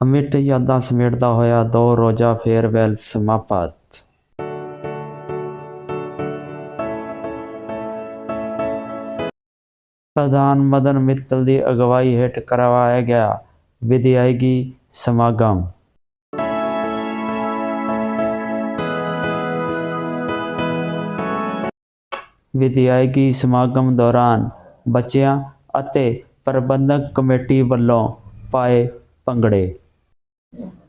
ਅਮਿਟ ਯਾਦਾਂ ਸਮੇਟਦਾ ਹੋਇਆ ਦੋ ਰੋਜ਼ਾ ਫੇਅਰਵੈਲ ਸਮਾਪਤ। ਪ੍ਰਧਾਨ ਮਦਨ ਮਿੱਤਲ ਦੀ ਅਗਵਾਈ ਹੇਠ ਕਰਵਾਇਆ ਗਿਆ ਵਿਦਿਆਇਗੀ ਸਮਾਗਮ। ਵਿਦਿਆਇਗੀ ਸਮਾਗਮ ਦੌਰਾਨ ਬੱਚਿਆਂ ਅਤੇ ਪ੍ਰਬੰਧਕ ਕਮੇਟੀ ਵੱਲੋਂ ਪਾਏ ਭੰਗੜੇ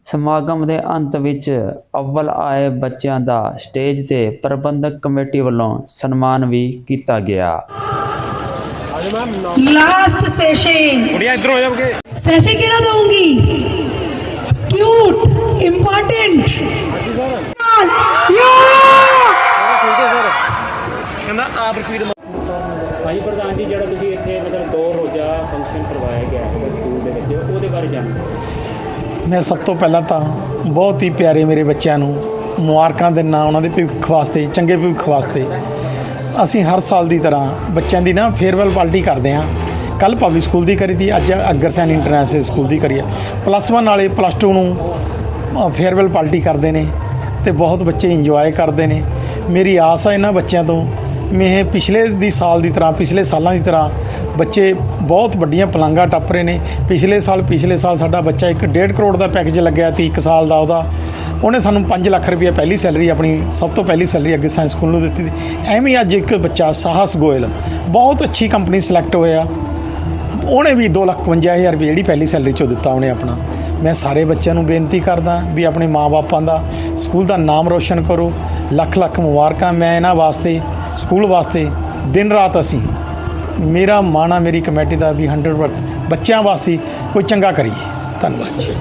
ਸਮਾਗਮ ਦੇ ਅੰਤ ਵਿੱਚ ਅਵਲ ਆਏ ਬੱਚਿਆਂ ਦਾ ਸਟੇਜ ਤੇ ਪ੍ਰਬੰਧਕ ਕਮੇਟੀ ਵੱਲੋਂ ਸਨਮਾਨ ਵੀ ਕੀਤਾ ਗਿਆ। ਲਾਸਟ ਸੈਸ਼ਨ ਕੁੜੀਆਂ ਇੱਧਰ ਹੋ ਜਾਓਗੇ। ਸੈਸ਼ਨ ਕਿਹੜਾ ਦਊਂਗੀ? ਕਿਊਟ ਇੰਪੋਰਟੈਂਟ ਕਹਿੰਦਾ ਆਪ ਰਿਪੀਟ ਭਾਈ ਪ੍ਰਧਾਨ ਜੀ ਜਿਹੜਾ ਤੁਸੀਂ ਇੱਥੇ ਮਤਲਬ ਦੋ ਰੋਜ਼ਾ ਫੰਕਸ਼ਨ ਕਰਵਾਇਆ ਗਿਆ ਹੈ ਸਕੂਲ ਦੇ ਵਿੱਚ ਉਹਦੇ ਬਾਰੇ ਜਾਣੋ ਮੈਂ ਸਭ ਤੋਂ ਪਹਿਲਾਂ ਤਾਂ ਬਹੁਤ ਹੀ ਪਿਆਰੇ ਮੇਰੇ ਬੱਚਿਆਂ ਨੂੰ ਮੁਬਾਰਕਾਂ ਦਿੰਦਾ ਉਹਨਾਂ ਦੇ ਭਵਿੱਖ ਵਾਸਤੇ, ਚੰਗੇ ਭਵਿੱਖ ਵਾਸਤੇ। ਅਸੀਂ ਹਰ ਸਾਲ ਦੀ ਤਰ੍ਹਾਂ ਬੱਚਿਆਂ ਦੀ ਨਾ ਫੇਅਰਵੈਲ ਪਾਰਟੀ ਕਰਦੇ ਹਾਂ। ਕੱਲ ਪਬਲਿਕ ਸਕੂਲ ਦੀ ਕਰੀ ਦੀ, ਅੱਜ ਅਗਰਸੈਨ ਇੰਟਰਨੈਸ਼ਨਲ ਸਕੂਲ ਦੀ ਕਰੀ ਆ। ਪਲੱਸ 1 ਵਾਲੇ ਪਲੱਸ 2 ਨੂੰ ਫੇਅਰਵੈਲ ਪਾਰਟੀ ਕਰਦੇ ਨੇ ਤੇ ਬਹੁਤ ਬੱਚੇ ਇੰਜੋਏ ਕਰਦੇ ਨੇ। ਮੇਰੀ ਆਸ ਹੈ ਇਹਨਾਂ ਬੱਚਿਆਂ ਤੋਂ ਮੈਂ ਪਿਛਲੇ ਦੀ ਸਾਲ ਦੀ ਤਰ੍ਹਾਂ, ਪਿਛਲੇ ਸਾਲਾਂ ਦੀ ਤਰ੍ਹਾਂ ਬੱਚੇ ਬਹੁਤ ਵੱਡੀਆਂ ਪਲੰਘਾਂ ਟੱਪ ਰਹੇ ਨੇ। ਪਿਛਲੇ ਸਾਲ ਪਿਛਲੇ ਸਾਲ ਸਾਡਾ ਬੱਚਾ ਇੱਕ 1.5 ਕਰੋੜ ਦਾ ਪੈਕੇਜ ਲੱਗਿਆ ਤੀ ਇੱਕ ਸਾਲ ਦਾ ਉਹਦਾ। ਉਹਨੇ ਸਾਨੂੰ 5 ਲੱਖ ਰੁਪਏ ਪਹਿਲੀ ਸੈਲਰੀ ਆਪਣੀ, ਸਭ ਤੋਂ ਪਹਿਲੀ ਸੈਲਰੀ ਅੱਗੇ ਸਾਇੰਸ ਸਕੂਲ ਨੂੰ ਦਿੱਤੀ ਐਵੇਂ ਅੱਜ ਇੱਕ ਬੱਚਾ ਸਾਹਸ ਗੋਇਲ, ਬਹੁਤ ਅੱਛੀ ਕੰਪਨੀ ਸਿਲੈਕਟ ਹੋਇਆ। ਉਹਨੇ ਵੀ 251000 ਰੁਪਏ ਜਿਹੜੀ ਪਹਿਲੀ ਸੈਲਰੀ ਚੋਂ ਦਿੱਤਾ ਉਹਨੇ ਆਪਣਾ। ਮੈਂ ਸਾਰੇ ਬੱਚਿਆਂ ਨੂੰ ਬੇਨਤੀ ਕਰਦਾ ਵੀ ਆਪਣੇ ਮਾਪਿਆਂ ਦਾ, ਸਕੂਲ ਦਾ ਨਾਮ ਰੋਸ਼ਨ ਕਰੋ। ਲੱਖ ਲੱਖ ਮੁਬਾਰਕਾਂ ਮੈਂ ਇਹਨਾਂ ਵਾਸਤੇ ਸਕੂਲ ਵਾਸਤੇ ਦਿਨ ਰਾਤ ਅਸੀਂ ਮੇਰਾ ਮਾਣਾ ਮੇਰੀ ਕਮੇਟੀ ਦਾ ਵੀ 100% ਬੱਚਿਆਂ ਵਾਸਤੇ ਕੋਈ ਚੰਗਾ ਕਰੀਏ। ਧੰਨਵਾਦ ਜੀ।